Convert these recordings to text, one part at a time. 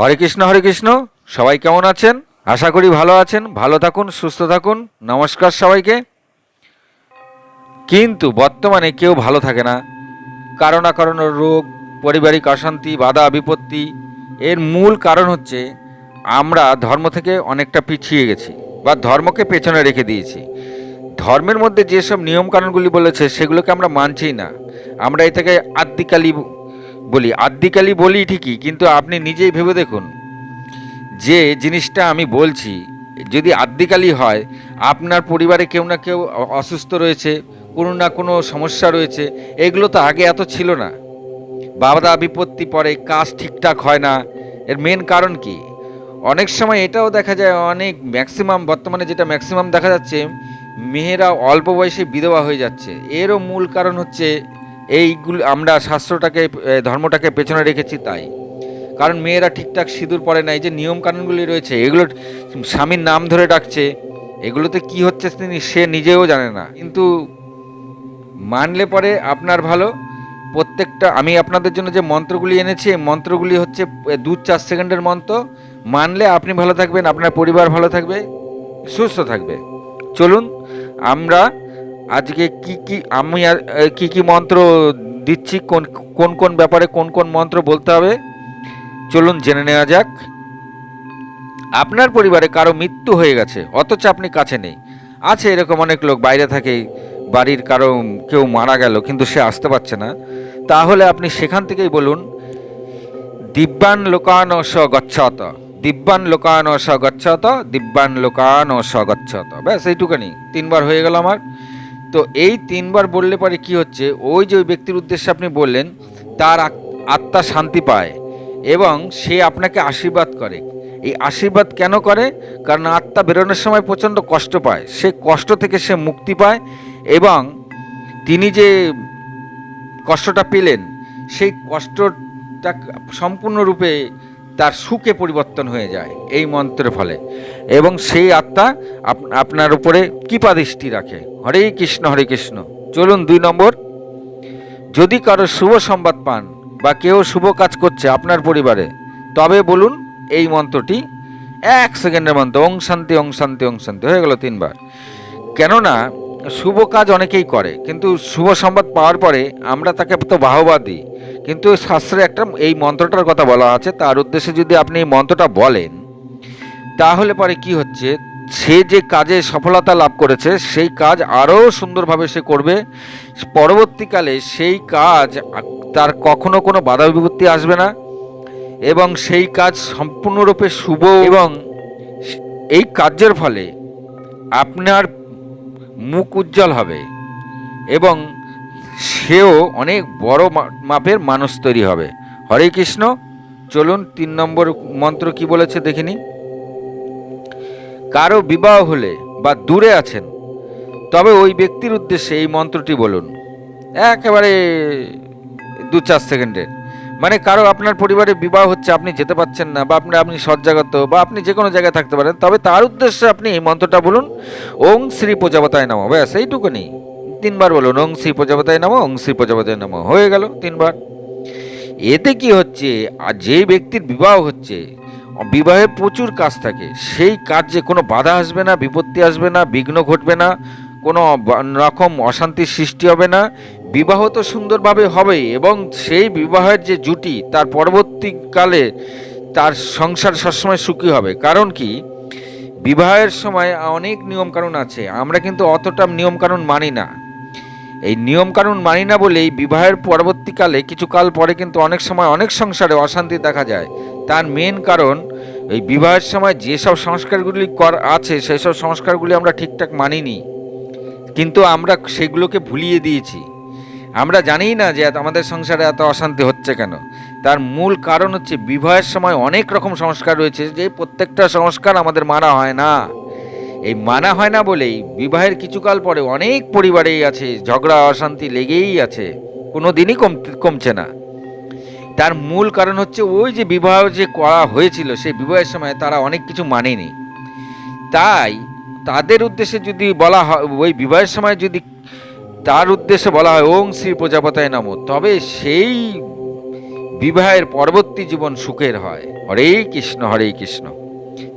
হরে কৃষ্ণ হরে কৃষ্ণ। সবাই কেমন আছেন? আশা করি ভালো আছেন। ভালো থাকুন, সুস্থ থাকুন। নমস্কার সবাইকে। কিন্তু বর্তমানে কেউ ভালো থাকে না। কারও না কারণ রোগ, পারিবারিক অশান্তি, বাধা, বিপত্তি। এর মূল কারণ হচ্ছে আমরা ধর্ম থেকে অনেকটা পিছিয়ে গেছি বা ধর্মকে পেছনে রেখে দিয়েছি। ধর্মের মধ্যে যেসব নিয়মকানুনগুলি বলেছে, সেগুলোকে আমরা মানছি না। আমরা এটাকে আদ্যিকালি বলি, আদ্যিকালি বলি ঠিকই, কিন্তু আপনি নিজেই ভেবে দেখুন। যে জিনিসটা আমি বলছি, যদি আদ্যিকালি হয়, আপনার পরিবারে কেউ না কেউ অসুস্থ রয়েছে, কোনো না কোনো সমস্যা রয়েছে, এগুলো তো আগে এত ছিল না। বাধা বিপত্তি পরে কাজ ঠিকঠাক হয় না, এর মেন কারণ কি? অনেক সময় এটাও দেখা যায়, অনেক ম্যাক্সিমাম, বর্তমানে যেটা ম্যাক্সিমাম দেখা যাচ্ছে, মেয়েরা অল্প বয়সে বিধবা হয়ে যাচ্ছে। এরও মূল কারণ হচ্ছে এইগুলো আমরা শাস্ত্রটাকে ধর্মটাকে পেছনে রেখেছি তাই। কারণ মেয়েরা ঠিকঠাক সিঁদুর পরে নাই যে নিয়ম কানুনগুলি রয়েছে, এগুলো স্বামীর নাম ধরে ডাকছে, এগুলোতে কি হচ্ছে তিনি সে নিজেও জানে না। কিন্তু মানলে পরে আপনার ভালো, প্রত্যেকটা, আমি আপনাদের জন্য যে মন্ত্রগুলি এনেছি, এই মন্ত্রগুলি হচ্ছে দু চার সেকেন্ডের মন্ত্র। মানলে আপনি ভালো থাকবেন, আপনার পরিবার ভালো থাকবে, সুস্থ থাকবে। চলুন, আমরা আজকে কি কি আমি কি কি মন্ত্র দিচ্ছি? কোন কোন কোন ব্যাপারে কোন কোন মন্ত্র বলতে হবে? চলুন জেনে নেওয়া যাক। আপনার পরিবারে কারও মৃত্যু হয়ে গেছে, অথচ আপনি কাছে নেই। আছে এরকম অনেক লোক, বাইরে থাকে, বাড়ির কারও কেউ মারা গেল, কিন্তু সে আসতে পারছে না। তাহলে আপনি সেখান থেকেই বলুন, দিব্যান লোকান স গচ্ছত দিব্যান লোকান স গচ্ছত দিব্যান লোকান স গচ্ছত ব্যাস এইটুকানি তিনবার হয়ে গেল আমার। তো এই তিনবার বললে পরে কি হচ্ছে? ওই যে ওই ব্যক্তির উদ্দেশ্যে আপনি বললেন, তার আত্মা শান্তি পায় এবং সে আপনাকে আশীর্বাদ করে। এই আশীর্বাদ কেন করে? কারণ আত্মা বেরোনোর সময় প্রচণ্ড কষ্ট পায়। সে কষ্ট থেকে সে মুক্তি পায় এবং তিনি যে কষ্টটা পেলেন, সেই কষ্টটা সম্পূর্ণরূপে তার সুখে পরিবর্তন হয়ে যায় এই মন্ত্রের ফলে। এবং সেই আত্মা আপ- আপনার উপরে কৃপা দৃষ্টি রাখে। হরে কৃষ্ণ হরে কৃষ্ণ। চলুন দুই নম্বর। যদি কারও শুভ সংবাদ পান বা কেউ শুভ কাজ করছে আপনার পরিবারে, তবে বলুন এই মন্ত্রটি এক সেকেন্ডের মন্ত্র ওং শান্তি ওং শান্তি ওং শান্তি, হয়ে গেল তিনবার। কেননা শুভ কাজ অনেকেই করে, কিন্তু শুভ সংবাদ পাওয়ার পরে আমরা তাকে তো বাহবা দিই। কিন্তু শাস্ত্রে একটা এই মন্ত্রটার কথা বলা আছে, তার উদ্দেশ্যে যদি আপনি এই মন্ত্রটা বলেন, তাহলে পরে কি হচ্ছে? সে যে কাজে সফলতা লাভ করেছে, সেই কাজ আরও সুন্দরভাবে সে করবে। পরবর্তীকালে সেই কাজ তার কখনো কোনো বাধা বিপত্তি আসবে না, এবং সেই কাজ সম্পূর্ণরূপে শুভ এবং এই কার্যের ফলে আপনার মুখ উজ্জ্বল হবে এবং সেও অনেক বড় মাপের মানুষ তৈরি হবে। হরে কৃষ্ণ, চলুন তিন নম্বর মন্ত্র কি বলেছে দেখিনি কারও বিবাহ হলে বা দূরে আছেন, তবে ওই ব্যক্তির উদ্দেশ্যে এই মন্ত্রটি বলুন। একেবারে দু চার সেকেন্ডে মানে কারও আপনার পরিবারে বিবাহ হচ্ছে, আপনি যেতে পারছেন না, বা আপনি আপনি সজ্জাগত বা আপনি যে কোনো জায়গায় থাকতে পারেন, তবে তার উদ্দেশ্যে আপনি এই মন্ত্রটা বলুন, ওং শ্রী প্রজাপতায় নামো। ব্যাস এইটুকুনি তিনবার বলুন, ওং শ্রী প্রজাপতায় নামো, ওং শ্রী প্রজাপতায় নামো। হয়ে গেল তিনবার। এতে কি হচ্ছে, আর যে ব্যক্তির বিবাহ হচ্ছে, বিবাহে প্রচুর কাজ থাকে, সেই কাজে কোনো বাধা আসবে না, বিপত্তি আসবে না, বিঘ্ন ঘটবে না, কোনো রকম অশান্তির সৃষ্টি হবে না বিবাহ তো সুন্দরভাবে হবেই এবং সেই বিবাহের যে জুটি তার পরবর্তীকালে তার সংসার সবসময় সুখী হবে। কারণ কি? বিবাহের সময় অনেক নিয়মকানুন আছে। আমরা কিন্তু অতটা নিয়মকানুন মানি না। এই নিয়মকানুন মানি না বলেই বিবাহের পরবর্তীকালে কিছু কাল পরে কিন্তু অনেক সময় অনেক সংসারে অশান্তি দেখা যায়। তার মেন কারণ, এই বিবাহের সময় যেসব সংস্কারগুলি কর আছে সেই সব সংস্কারগুলি আমরা ঠিকঠাক মানিনি। কিন্তু আমরা সেগুলোকে ভুলিয়ে দিয়েছি। আমরা জানি না যে আমাদের সংসারে এত অশান্তি হচ্ছে কেন। তার মূল কারণ হচ্ছে বিবাহের সময় অনেক রকম সংস্কার রয়েছে যে প্রত্যেকটা সংস্কার আমাদের মানা হয় না। এই মানা হয় না বলেই বিবাহের কিছুকাল পরে অনেক পরিবারেই আছে, ঝগড়া, অশান্তি লেগেই আছে কোনো দিনই কম কমছে না। তার মূল কারণ হচ্ছে ওই যে বিবাহ যে করা হয়েছিল, সেই বিবাহের সময় তারা অনেক কিছু মানেনি। তাই তাদের উদ্দেশ্যে যদি বলা হয়, ওই বিবাহের সময় যদি তার উদ্দেশ্যে বলা হয়, ওং শ্রী প্রজাপতায় নামো। তবে সেই বিবাহের পরবর্তী জীবন সুখের হয়। হরে কৃষ্ণ হরে কৃষ্ণ।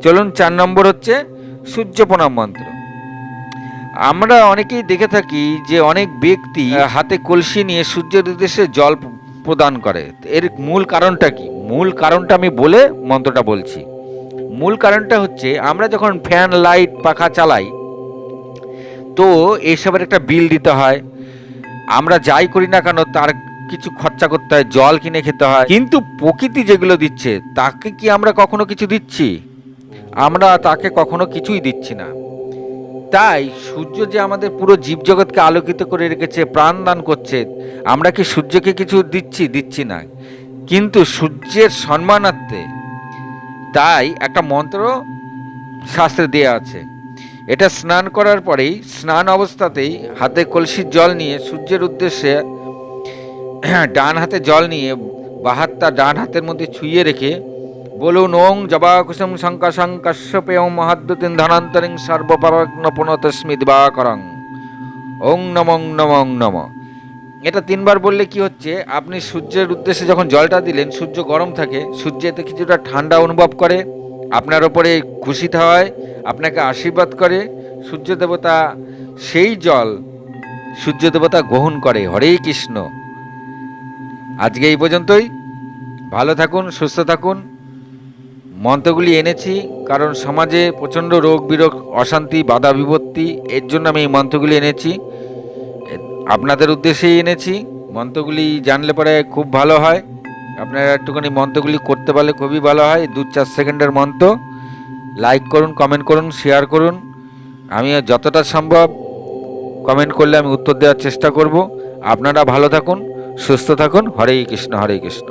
চলুন, চার নম্বর হচ্ছে সূর্য প্রণাম মন্ত্র। আমরা অনেকেই দেখে থাকি যে অনেক ব্যক্তি হাতে কলসি নিয়ে সূর্যের উদ্দেশ্যে জল প্রদান করে। এর মূল কারণটা কি? মূল কারণটা আমি বলে মন্ত্রটা বলছি। মূল কারণটা হচ্ছে, আমরা যখন ফ্যান, লাইট, পাখা চালাই তো এসবের একটা বিল দিতে হয়। আমরা যাই করি না কেন, তার কিছু খরচা করতে হয়, জল কিনে খেতে হয়। কিন্তু প্রকৃতি যেগুলো দিচ্ছে, তাকে কি আমরা কখনো কিছু দিচ্ছি? আমরা তাকে কখনো কিছুই দিচ্ছি না। তাই সূর্য যে আমাদের পুরো জীবজগৎকে আলোকিত করে রেখেছে, প্রাণ দান করছে, আমরা কি সূর্যকে কিছু দিচ্ছি? দিচ্ছি না। কিন্তু সূর্যের সম্মানার্থে তাই একটা মন্ত্র শাস্ত্রে দেওয়া আছে। এটা স্নান করার পরেই, স্নান অবস্থাতেই হাতে কলসির জল নিয়ে সূর্যের উদ্দেশ্যে ডান হাতে জল নিয়ে বাহাত্তা ডান হাতের মধ্যে ছুঁয়ে রেখে বলুন, ওং জবা কুসুম শঙ্কাশং কাশ্যপেয় মহাদ্যতিন ধনান্তরিং সর্বপরাগ্ন বা দিবাকরং ওং নমং নমং নম। এটা তিনবার বললে কি হচ্ছে, আপনি সূর্যের উদ্দেশ্যে যখন জলটা দিলেন, সূর্য গরম থাকে, সূর্য এতে কিছুটা ঠান্ডা অনুভব করে আপনার ওপরে খুশিতে হয়, আপনাকে আশীর্বাদ করে, সূর্য দেবতা সেই জল সূর্য দেবতা গ্রহণ করে, হরে কৃষ্ণ। আজকে এই পর্যন্তই। ভালো থাকুন, সুস্থ থাকুন। মন্ত্রগুলি এনেছি, কারণ সমাজে প্রচণ্ড রোগ বিরোগ, অশান্তি, বাধা বিপত্তি, এর জন্য আমি এই মন্ত্রগুলি এনেছি। আপনাদের উদ্দেশ্যেই এনেছি। মন্ত্রগুলি জানলে পরে খুব ভালো হয়। আপনারা একটুখানি মন্ত্রগুলি করতে পারলে খুবই ভালো হয়। দু চার সেকেন্ডের মন্ত্র লাইক করুন কমেন্ট করুন শেয়ার করুন। আমি যতটা সম্ভব কমেন্ট করলে আমি উত্তর দেওয়ার চেষ্টা করব। আপনারা ভালো থাকুন, সুস্থ থাকুন। হরে কৃষ্ণ হরে কৃষ্ণ।